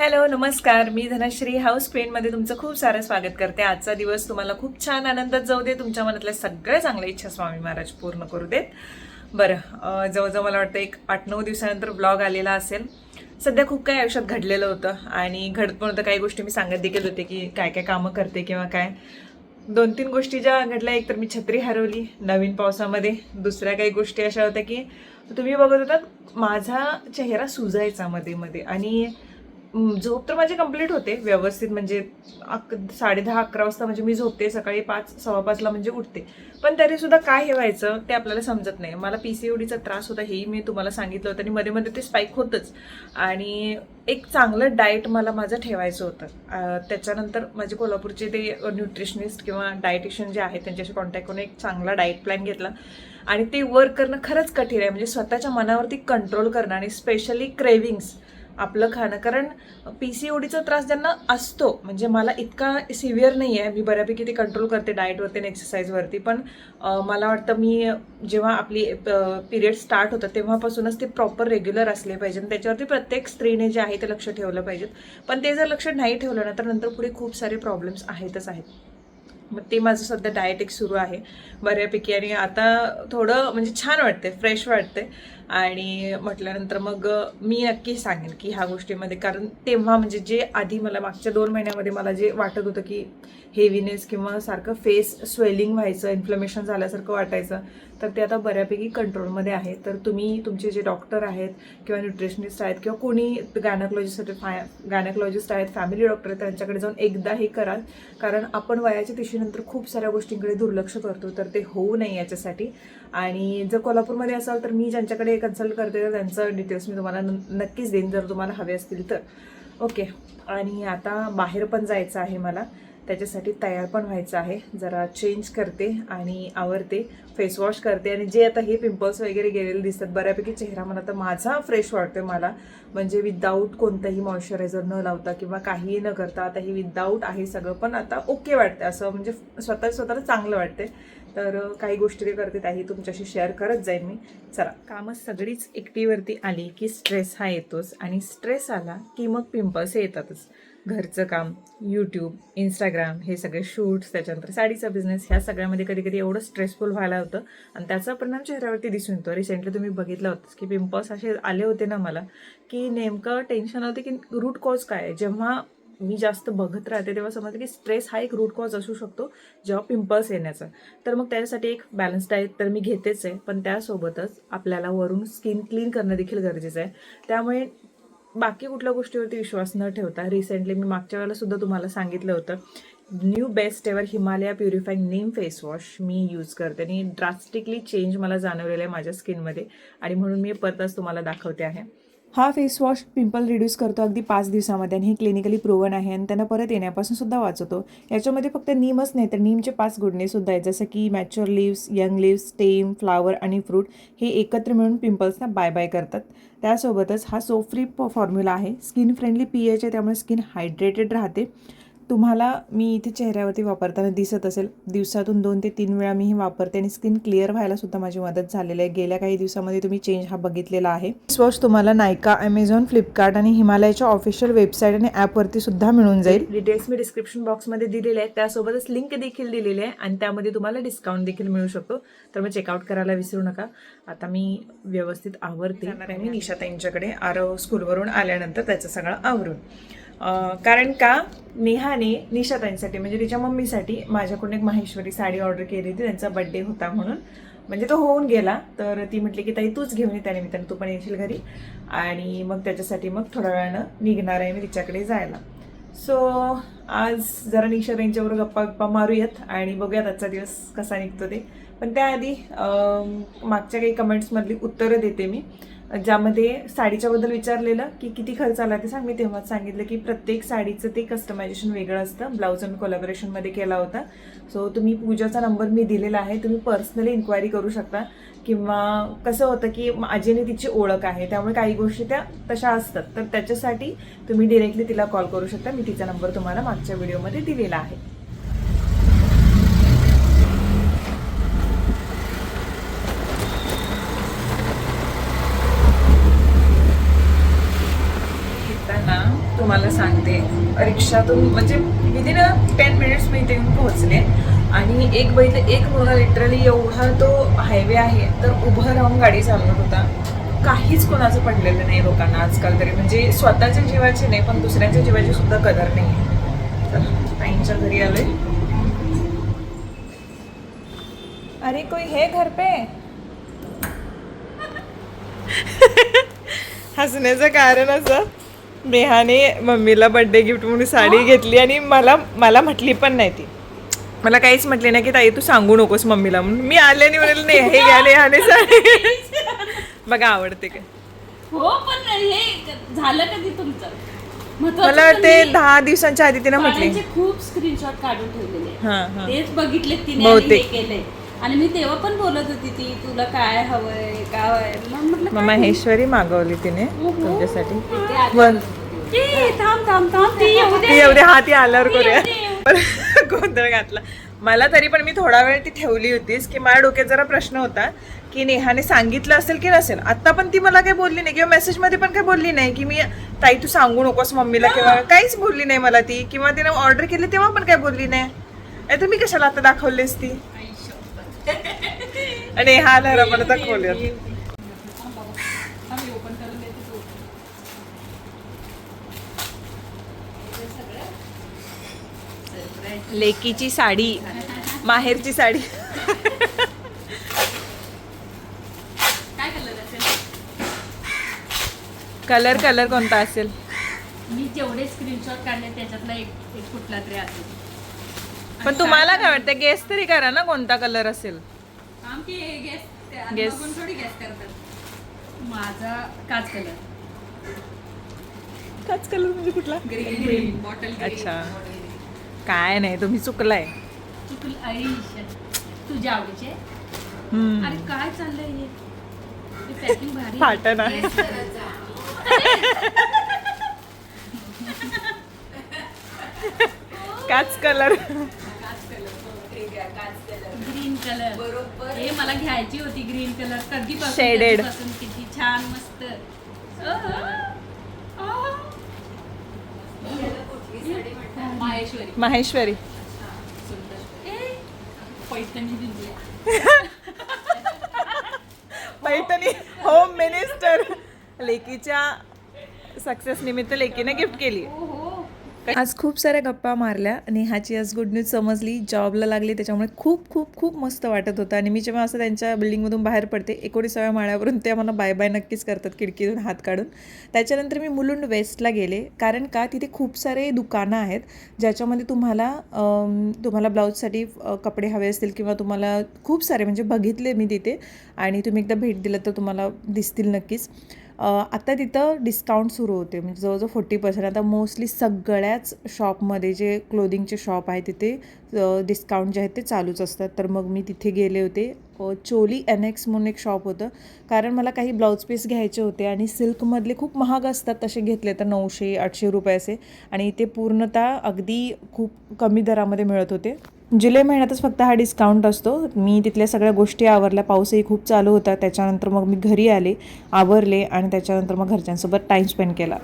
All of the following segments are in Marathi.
हॅलो नमस्कार. मी धनश्री हाऊस क्वीनमध्ये तुमचं खूप सारं स्वागत करते. आजचा दिवस तुम्हाला खूप छान आनंदात जाऊ दे. तुमच्या मनातल्या सगळ्या चांगल्या इच्छा स्वामी महाराज पूर्ण करू देत. बरं जवळजवळ मला वाटतं एक आठ नऊ दिवसानंतर ब्लॉग आलेला असेल. सध्या खूप काही आयुष्यात घडलेलं होतं आणि घडत पण होतं. काही गोष्टी मी सांगत देखील होते की काय काय कामं करते किंवा काय. दोन तीन गोष्टी ज्या घडल्या एक तर मी छत्री हरवली नवीन पावसामध्ये. दुसऱ्या काही गोष्टी अशा होत्या की तुम्ही बघत होतात माझा चेहरा सुजायचा मध्ये मध्ये आणि झोप तर माझी कंप्लीट होते व्यवस्थित म्हणजे अक साडे दहा अकरा वाजता म्हणजे मी झोपते सकाळी पाच सव्वा पाचला म्हणजे उठते. पण तरी सुद्धा काय हे व्हायचं ते आपल्याला समजत नाही. मला पी सी ओडीचा त्रास होता हेही मी तुम्हाला सांगितलं होतं आणि मध्ये मध्ये ते स्पाईक होतंच. आणि एक चांगलं डाएट मला माझं ठेवायचं होतं. त्याच्यानंतर माझे कोल्हापूरचे ते न्यूट्रिशनिस्ट किंवा डायटिशियन जे आहेत त्यांच्याशी कॉन्टॅक्ट करून एक चांगला डाएट प्लॅन घेतला. आणि ते वर्क करणं खरंच कठीण आहे. म्हणजे स्वतःच्या मनावरती कंट्रोल करणं आणि स्पेशली क्रेविंग्स आपलं खाणं. कारण पी सी ओडीचा त्रास ज्यांना असतो म्हणजे मला इतका सिव्हिअर नाही आहे मी बऱ्यापैकी ते कंट्रोल करते डाएटवरती आणि एक्सरसाइजवरती पण मला वाटतं मी जेव्हा आपली पिरियड स्टार्ट होतं तेव्हापासूनच ते प्रॉपर रेग्युलर असले पाहिजे आणि त्याच्यावरती प्रत्येक स्त्रीने जे आहे ते लक्ष ठेवलं पाहिजे पण ते जर लक्ष नाही ठेवलं ना तर नंतर पुढे खूप सारे प्रॉब्लेम्स आहेतच आहेत. मग ते माझं सध्या डाएट एक सुरू आहे. बऱ्यापैकी. आणि आता थोडं म्हणजे छान वाटते फ्रेश वाटते आणि म्हटल्यानंतर मग मी नक्की सांगेन की ह्या गोष्टीमध्ये कारण तेव्हा म्हणजे जे आधी मला मागच्या दोन महिन्यामध्ये मला जे वाटत होतं की हेवीनेस किंवा सारखं फेस स्वेलिंग व्हायचं इन्फ्लमेशन झाल्यासारखं वाटायचं तर ते आता बऱ्यापैकी कंट्रोलमध्ये आहे. तर तुम्ही तुमचे जे डॉक्टर आहेत किंवा न्यूट्रिशनिस्ट आहेत किंवा कोणी गायनाकोलॉजिस्ट फाय गायनाकोलॉजिस्ट आहेत फॅमिली डॉक्टर आहेत त्यांच्याकडे जाऊन एकदा हे कराल. कारण आपण वयाच्या तिशीनंतर खूप साऱ्या गोष्टींकडे दुर्लक्ष करतो तर ते होऊ नये याच्यासाठी. आणि जर कोल्हापूरमध्ये असाल तर मी ज्यांच्याकडे कन्सल्ट करते तर त्यांचं डिटेल्स मी तुम्हाला न- नक्कीच देईन जर तुम्हाला हवे असतील तर. ओके आणि आता बाहेर पण जायचं आहे मला. त्याच्यासाठी तयार पण व्हायचं आहे. जरा चेंज करते आणि आवरते फेसवॉश करते आणि जे आता हे पिंपल्स वगैरे गेलेले दिसतात बऱ्यापैकी चेहरा मला तर माझा फ्रेश वाटतोय मला. म्हणजे विदाऊट कोणतंही मॉइश्चरायझर न लावता किंवा काहीही न करता आता हे विदाऊट आहे सगळं पण आता ओके वाटतं असं म्हणजे स्वतः स्वतःला चांगलं वाटते तर काही गोष्टी ते करते त्याही तुमच्याशी शेअर करत जाईन मी. चला. कामं सगळीच एकटीवरती आली की स्ट्रेस हा येतोच आणि स्ट्रेस आला की मग पिंपल्स येतातच. घरचं काम यूट्यूब इंस्टाग्राम हे सगळे शूट्स त्याच्यानंतर साडीचा बिझनेस ह्या सगळ्यामध्ये कधी कधी एवढं स्ट्रेसफुल व्हायला होतं आणि त्याचा परिणाम चेहऱ्यावरती दिसून येतो. रिसेंटली तुम्ही बघितलं होतं की पिंपल्स असे आले होते ना मला की नेमकं टेन्शन होते की रूट कॉज काय आहे? जेव्हा मी जास्त बघत राहते तेव्हा समजलं की स्ट्रेस हा एक रूट कॉज असू शकतो जेव्हा पिंपल्स येण्याचा. तर मग त्यासाठी एक बॅलन्स डाएट तर मी घेतेच आहे पण त्यासोबतच आपल्याला वरून स्किन क्लीन करणं देखील गरजेचं आहे. त्यामुळे बाकी कुठल्या गोष्टीवरती विश्वास न ठेवता रिसेंटली मी मागच्या वेळेला सुद्धा तुम्हाला सांगितलं होतं new best ever Himalaya purifying neem face wash मी यूज करते आणि ड्रास्टिकली चेंज मला जाणवलेलं आहे माझ्या स्किनमध्ये आणि म्हणून मी परतच तुम्हाला दाखवते आहे. हा फेस वॉश पिंपल रिड्यूस करतो अगदी पाच दिवसामध्ये आणि हे क्लिनिकली प्रूवन आहे आणि त्यांना परत येण्यापासून सुद्धा वाचवतो. याच्यामध्ये फक्त नीमच नाही तर नीमचे पाच गुडणे सुद्धा आहेत. जसं की mature leaves young leaves stem flower आणि फ्रूट हे एकत्र मिळून पिंपल्सना बाय बाय करतात. त्यासोबतच हा सोफ्री फॉर्म्युला आहे. स्किन फ्रेंडली पी एच आहे त्यामुळे स्किन हायड्रेटेड राहते. तुम्हाला मी इथे चेहऱ्यावरती वापरताना दिसत असेल. दिवसातून दोन ते तीन वेळा मी हे वापरते आणि स्किन क्लिअर व्हायला सुद्धा माझी मदत झालेली आहे. गेल्या काही दिवसामध्ये तुम्ही चेंज हा बघितलेला आहे. फेस वॉश तुम्हाला नायका अमेझॉन फ्लिपकार्ट आणि हिमालयाच्या ऑफिशियल वेबसाईट आणि ॲपवरती सुद्धा मिळून जाईल. डिटेल्स मी डिस्क्रिप्शन बॉक्समध्ये दिलेले आहेत. त्यासोबतच लिंक देखील दिलेली आहे आणि त्यामध्ये तुम्हाला डिस्काउंट देखील मिळू शकतो. तर मग चेकआउट करायला विसरू नका. आता मी व्यवस्थित आवरते. जाणार आहे. मी निशाताईंच्याकडे आरव स्कूलवरून आल्यानंतर त्याचं सगळं आवरून. कारण का? नेहाने निशाताईंसाठी म्हणजे तिच्या मम्मीसाठी माझ्याकडून एक माहेश्वरी साडी ऑर्डर केली होती. त्यांचा बड्डे होता म्हणून. म्हणजे तो होऊन गेला. तर ती म्हटली की ताई तूच घेऊन ये त्यानिमित्ताने तू पण येशील घरी. आणि मग त्याच्यासाठी मग थोड्या वेळानं निघणार आहे मी तिच्याकडे जायला. सो आज जरा निशा त्यांच्याबरोबर गप्पा गप्पा मारूयात आणि बघूयात आजचा दिवस कसा निघतो ते. पण त्याआधी मागच्या काही कमेंट्समधली उत्तरं देते मी. ज्यामध्ये साडीच्याबद्दल विचारलेलं की किती खर्च आला ते सांग. मी तेव्हाच सांगितलं की प्रत्येक साडीचं ते कस्टमायझेशन वेगळं असतं. ब्लाऊज अँड कोलॅबोरेशनमध्ये केला होता. सो तुम्ही पूजाचा नंबर मी दिलेला आहे. तुम्ही पर्सनली इन्क्वायरी करू शकता. किंवा कसं होतं की आजीने तिची ओळख आहे त्यामुळे काही गोष्टी त्या तशा असतात. तर त्याच्यासाठी तुम्ही डिरेक्टली तिला कॉल करू शकता. मी तिचा नंबर तुम्हाला मागच्या व्हिडिओमध्ये दिलेला आहे. तुम्हाला सांगते रिक्षातून म्हणजे विदिन टेन मिनिट्स मी इथे येऊन पोहोचले. आणि एक बैल एक मुलगा लिटरली एवढा तो हायवे आहे तर उभं राहून गाडी चालवत होता. काहीच कोणाचं पडलेलं नाही लोकांना आजकाल तरी. म्हणजे स्वतःच्या जीवाची नाही पण दुसऱ्यांच्या जीवाची सुद्धा कदर नाही. आहे तर ताईंच्या घरी आलोय. अरे कोई है घर पे? हसण्याचं कारण असं नेहाने मम्मीला बर्थडे गिफ्ट म्हणून साडी घेतली आणि मला मला म्हटली पण नाही ती. मला काहीच म्हटली नाही की ताई तू सांगू नकोस मम्मीला म्हणून. मी आले आणि म्हणेल नाही हे घ्या नेहाने साडी बघा आवडते काय हो पण हे झालं कधी तुमचं? मला वाटते दहा दिवसांच्या आधी तिने म्हटली. खूप स्क्रीनशॉट काढून ठेवलेले. हा हा. तेच बघितले तिने आणि हे बहुतेक. केलंय. आणि मी तेव्हा पण बोलत होती ती तुला काय हवंय काय हवंय? मग महेश्वरी मागवली तिने ओहो. तुमच्यासाठी. ते आधी- वन. ए, थांब थांब थांब ती येऊ दे. ती एवढे हाती आल्यावर करूया. गोंधळ घातला. मला तरी पण मी थोडा वेळ ती ठेवली होतीस की माझ्या डोक्यात जरा प्रश्न होता की नेहाने सांगितलं असेल की नसेल. आता पण ती मला काही बोलली नाही किंवा मेसेजमध्ये पण काही बोलली नाही की मी ताई तू सांगू नकोस मम्मीला किंवा काहीच बोलली नाही मला ती किंवा तिने ऑर्डर केली तेव्हा पण काही बोलली नाही. तर मी कशाला आता दाखवलीस ती? आणि हा आला मला दाखवली आम्ही ओपन करून देते तू लेकीची साडी माहेरची साडी. काय कलर असेल? कलर कोणता असेल? मी जेवढे स्क्रीनशॉट काढले त्याच्यातला एक एक कुठला तरी असेल. पण तुम्हाला काय वाटतं गेस तरी करा ना कोणता कलर असेल. गॅस. बघून थोडी गॅस करतात. माझा काच कलर काच कलर म्हणजे कुठला? ग्रीन बॉटल अच्छा. काय नाही तुम्ही चुकलाय. आयुष्य तुझ्या आवडीचे. अरे काय चाललंय हे? पॅकिंग भारी. काच कलर. ग्रीन कलर हे मला घ्यायची होती ग्रीन कलर Shaded. कधीपासून? किती छान मस्त. Maheshwari. Maheshwari. Paithani home minister. लेकीच्या success निमित्त लेकीने गिफ्ट केली. हो. आज खूप साऱ्या गप्पा मारल्या नेहाची आज गुड न्यूज समजली. जॉबला लागली त्याच्यामुळे खूप खूप खूप मस्त वाटत होतं. आणि मी जेव्हा असं त्यांच्या बिल्डिंगमधून बाहेर पडते एकोणीसाव्या माळ्यावरून ते मला बाय बाय नक्कीच करतात खिडकीतून हात काढून. त्याच्यानंतर मी मुलुंड वेस्टला गेले. कारण का? तिथे खूप सारे दुकानं आहेत ज्याच्यामध्ये तुम्हाला तुम्हाला ब्लाऊजसाठी कपडे हवे असतील किंवा तुम्हाला खूप सारे म्हणजे बघितले मी तिथे. आणि तुम्ही एकदा भेट दिलं तर तुम्हाला दिसतील नक्कीच. आता तिथं डिस्काउंट सुरू होते. म्हणजे जवळजवळ फोर्टी पर्सेंट आता मोस्टली सगळ्याच शॉपमध्ये जे क्लोदिंगचे शॉप आहे तिथे डिस्काउंट जे आहेत ते चालूच असतात. तर मग मी तिथे गेले होते. चोली चोली एनेक्स म्हणून एक शॉप होतं. कारण मला काही ब्लाऊज पीस घ्यायचे होते आणि सिल्कमधले खूप महाग असतात तसे घेतले तर नऊशे आठशे रुपये असे. आणि ते पूर्णतः अगदी खूप कमी दरामध्ये मिळत होते. जुलै महिन्यातच फक्त हा डिस्काउंट असतो. मी तिथल्या सगळ्या गोष्टी आवरल्या. पाऊसही खूप चालू होता. त्याच्यानंतर मग मी घरी आले आवरले आणि त्याच्यानंतर मग घरच्यांसोबत टाईम स्पेंड केला.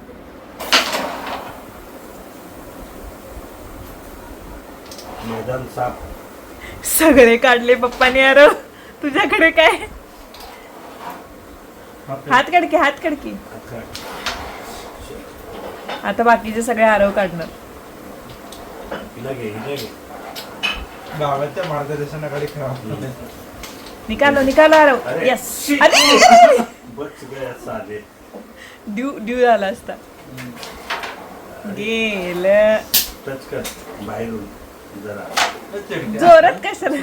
मैदान साफ. सगळे काढले पप्पाने. यार तुझ्याकडे काय? हात काढकी हात काढकी. आता बाकीचे सगळे आरव काढणार. गावाच्या मार्गदर्शनाखाली खेळा निकालो निकालो आरव अरे, यस. अरे! सगळे असं आले ड्यू ड्यू झाला असता. गेलं. टच कर बाहेरून जरा. जोरात कशाला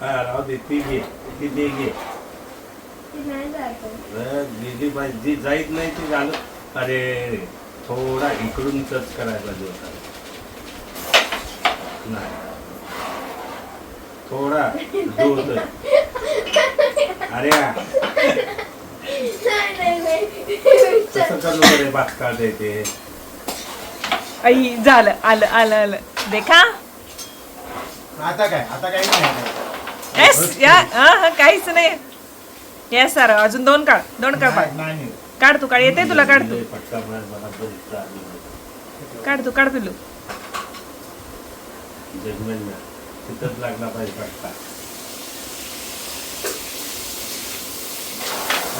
हा राहू दे ती घे ती दे घे. अरे, दीदी बाई जी जाईत नाही ती झालं. अरे थोडा इकडून टच करायला होता नाही थोडा दूर अरे कसं करू रे बाग काढता येते आई झालं आलं आलं आलं देखा आता काय आता काही नाही येस या हा हा काहीच नाही येस सर अजून दोन काळ दोन काळ नाही, पाड नाही काढ तू काढ येते तुला काढ तू लय फटका. काढ तू काढ पिलू जजमेंट ना तिथंच लागला पाहिजे फटका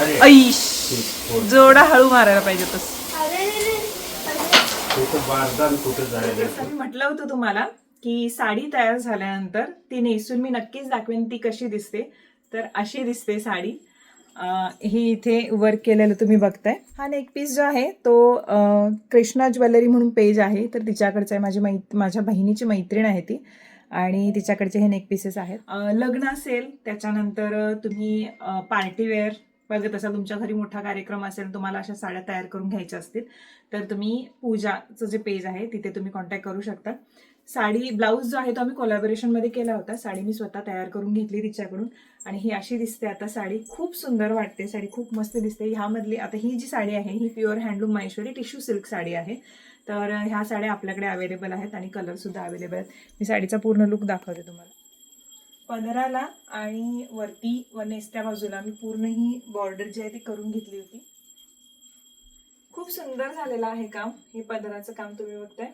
अरे. जोडा हळू मारायला पाहिजे तस म्हटलं होतं तुम्हाला की साडी तयार झाल्यानंतर ती नेसून मी नक्कीच दाखवेन ती कशी दिसते. तर अशी दिसते साडी. ही इथे वर्क केलेलं तुम्ही बघताय. हा नेक पीस जो आहे तो कृष्णा ज्वेलरी म्हणून पेज आहे. तर तिच्याकडचं आहे माझी मै माझ्या बहिणीची मैत्रीण आहे ती. आणि तिच्याकडचे हे नेक पीसेस आहेत. लग्न असेल त्याच्यानंतर तुम्ही पार्टीवेअर बघत असाल तुमच्या घरी मोठा कार्यक्रम असेल तुम्हाला अशा साड्या तयार करून घ्यायच्या असतील. तर तुम्ही पूजाचं जे पेज आहे तिथे तुम्ही कॉन्टॅक्ट करू शकता. साडी ब्लाऊज जो आहे तो आम्ही कोलॅबोरेशनमध्ये केला होता. साडी मी स्वतः तयार करून घेतली तिच्याकडून. आणि ही अशी दिसते आता साडी. खूप सुंदर वाटते साडी. खूप मस्त दिसते. ह्यामधली आता ही जी साडी आहे ही pure handloom Maheshwari tissue silk sari आहे. तर ह्या साड्या आपल्याकडे अवेलेबल आहेत आणि कलरसुद्धा अवेलेबल आहेत. मी साडीचा पूर्ण लुक दाखवते तुम्हाला. पदराला आणि वरती व नेसत्या बाजूला मी पूर्ण ही बॉर्डर जी आहे ती करून घेतली होती. खूप सुंदर झालेलं आहे काम. हे पदराचं काम तुम्ही बघताय.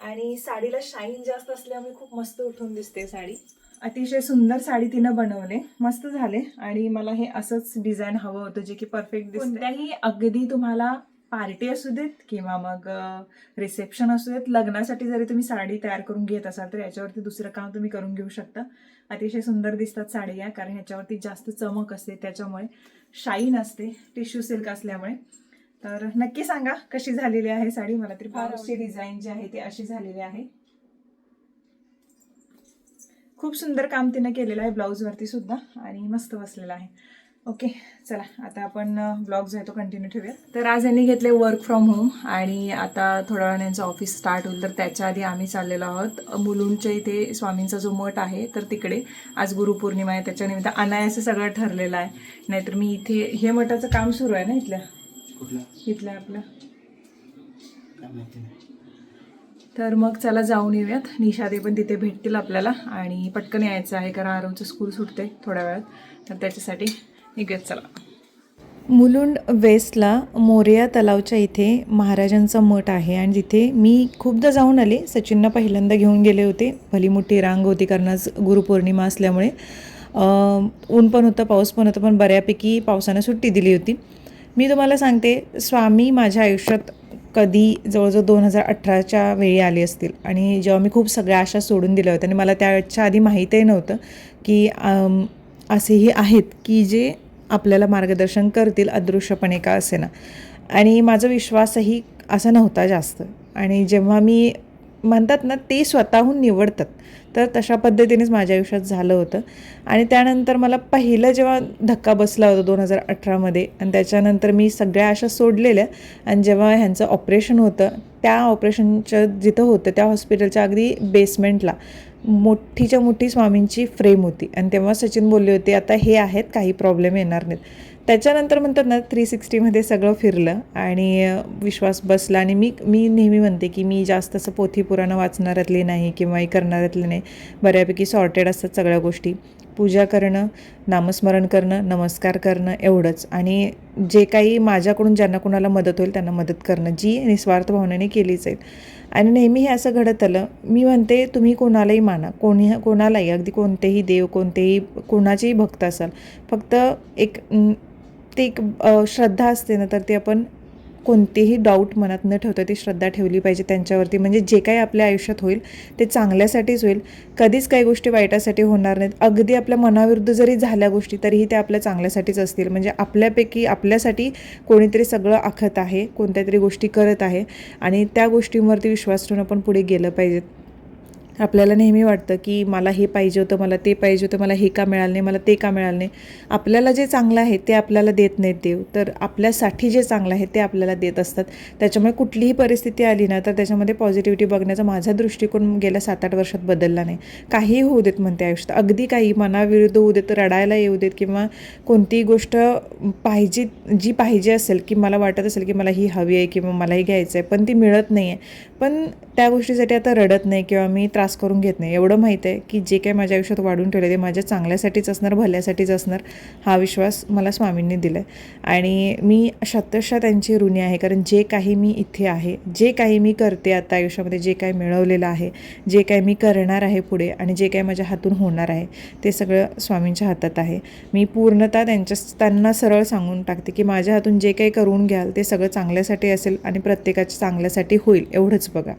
आणि साडीला शाईन जास्त असल्यामुळे खूप मस्त उठून दिसते साडी. अतिशय सुंदर साडी तिनं बनवले. मस्त झाले. आणि मला हे असंच डिझाईन हवं होतं जे की परफेक्ट दिसते कोणत्याही अगदी तुम्हाला पार्टी असू देत किंवा मग रिसेप्शन असू देत लग्नासाठी जरी तुम्ही साडी तयार करून घेत असाल तर याच्यावरती दुसरं काम तुम्ही करून घेऊ शकता. अतिशय सुंदर दिसतात साड्या कारण ह्याच्यावरती जास्त चमक असते. त्याच्यामुळे शाईन असते. टिश्यू सिल्क असल्यामुळे. तर नक्की सांगा कशी झालेली आहे साडी. मला तरी फारशी डिझाईन जी आहे ती अशी झालेली आहे. खूप सुंदर काम तिनं केलेलं आहे ब्लाऊजवरती सुद्धा आणि मस्त बसलेलं आहे. ओके चला आता आपण ब्लॉग जो आहे तो कंटिन्यू ठेवूया. तर आज यांनी घेतले वर्क फ्रॉम होम आणि आता थोड्या वेळाने यांचं ऑफिस स्टार्ट होईल. तर त्याच्या आधी आम्ही चाललेलो आहोत. मुलुंडच्या इथे स्वामींचा जो मठ आहे तर तिकडे आज गुरुपौर्णिमा आहे. त्याच्यानिमित्त अनायासं सगळं ठरलेलं आहे. नाहीतर मी इथे हे मठाचं काम सुरू आहे ना इथल्या इथलं आपलं. तर मग चला जाऊन येऊयात. निशादे पण तिथे भेटतील आपल्याला आणि पटकन यायचं आहे कारण आरवचं स्कूल सुटते थोड्या वेळात. तर त्याच्यासाठी निघूयात चला. मुलुंड वेस्टला मोरिया तलावच्या इथे महाराजांचा मठ आहे आणि तिथे मी खूपदा जाऊन आले. सचिनना पहिल्यांदा घेऊन गेले होते. भली मोठी रांग होती कारण आज गुरुपौर्णिमा असल्यामुळे अं, ऊन पण होतं पाऊस पण होतं पण बऱ्यापैकी पावसानं सुट्टी दिली होती. मी तुम्हाला सांगते स्वामी माझ्या आयुष्यात कधी जवळजवळ दोन हजार अठराच्या वेळी आले असतील. आणि जेव्हा मी खूप सगळ्या आशा सोडून दिल्या होत्या आणि मला त्याच्या आधी माहीतही नव्हतं की असेही आहेत की जे आपल्याला मार्गदर्शन करतील अदृश्यपणे का असेना. आणि माझा विश्वासही असा नव्हता जास्त. आणि जेव्हा मी म्हणतात ना ते स्वतःहून निवडतात. तर तशा पद्धतीनेच माझ्या आयुष्यात झालं होतं. आणि त्यानंतर मला पहिलं जेव्हा धक्का बसला होता दोन हजार अठरामध्ये आणि त्याच्यानंतर मी सगळ्या अशा सोडलेल्या. आणि जेव्हा ह्यांचं ऑपरेशन होतं त्या ऑपरेशनच्या जिथं होतं त्या हॉस्पिटलच्या अगदी बेसमेंटला मोठीच्या मोठी स्वामींची फ्रेम होती. आणि तेव्हा सचिन बोलले होते आता हे आहेत काही प्रॉब्लेम येणार नाहीत. त्याच्यानंतर म्हणतात ना थ्री सिक्स्टीमध्ये सगळं फिरलं आणि विश्वास बसला आणि मी मी नेहमी म्हणते की मी जास्त असं पोथी पुराणं वाचणाऱ्यातली नाही किंवा हे करणाऱ्यातले नाही. बऱ्यापैकी सॉर्टेड असतात सगळ्या गोष्टी. पूजा करणं नामस्मरण करणं नमस्कार करणं एवढंच. आणि जे काही माझ्याकडून ज्यांना कोणाला मदत होईल त्यांना मदत करणं जी निस्वार्थ भावनेने केली जाईल आणि नेहमी हे असं घडत आलं मी म्हणते तुम्ही कोणालाही माना. कोणी कोणालाही अगदी कोणतेही देव कोणतेही कोणाचेही भक्त असाल. फक्त एक ती ते एक श्रद्धा असते ना तर ते आपण कोणतेही डाऊट मनात न ठेवता ती श्रद्धा ठेवली पाहिजे त्यांच्यावरती. म्हणजे जे काही आपल्या आयुष्यात होईल ते चांगल्यासाठीच होईल. कधीच काही गोष्टी वाईटासाठी होणार नाहीत. अगदी आपल्या मनाविरुद्ध जरी झाल्या गोष्टी तरीही त्या आपल्या चांगल्यासाठीच असतील. म्हणजे आपल्यापैकी आपल्यासाठी कोणीतरी सगळं आखत आहे कोणत्या तरी गोष्टी करत आहे. आणि त्या गोष्टींवरती विश्वास ठेवून आपण पुढे गेलं पाहिजेत आपल्याला नेहमी वाटतं की मला हे पाहिजे होतं मला ते पाहिजे होतं मला हे का मिळालं नाही मला ते का मिळालं नाही. आपल्याला जे चांगलं आहे ते आपल्याला देत नाहीत देव. तर आपल्यासाठी जे चांगलं आहे ते आपल्याला देत असतात. त्याच्यामुळे कुठलीही परिस्थिती आली ना तर त्याच्यामध्ये पॉझिटिव्हिटी बघण्याचा माझा दृष्टिकोन गेल्या सात आठ वर्षात बदलला नाही. काहीही होऊ देत म्हणते आयुष्यात. अगदी काही मनाविरुद्ध होऊ देत रडायला येऊ देत किंवा कोणतीही गोष्ट पाहिजे जी पाहिजे असेल की मला वाटत असेल की मला ही हवी आहे किंवा मला ही घ्यायचं आहे पण ती मिळत नाही आहे पण त्या गोष्टीसाठी आता रडत नाही किंवा मी त्रास त्रास करून घेत नाही. एवढं माहीत आहे की जे काही माझ्या आयुष्यात वाढून ठेवलं ते माझ्या चांगल्यासाठीच असणार भल्यासाठीच असणार हा विश्वास मला स्वामींनी दिला आहे आणि मी शतशः त्यांची ऋणी आहे कारण जे काही मी इथे आहे जे काही मी करते आता आयुष्यामध्ये जे काही मिळवलेलं आहे जे काही मी करणार आहे पुढे आणि जे काही माझ्या हातून होणार आहे ते सगळं स्वामींच्या हातात आहे. मी पूर्णतः त्यांच्या त्यांना सरळ सांगून टाकते की माझ्या हातून जे काही करून घ्याल ते सगळं चांगल्यासाठी असेल आणि प्रत्येकाच्या चांगल्यासाठी होईल एवढंच बघा.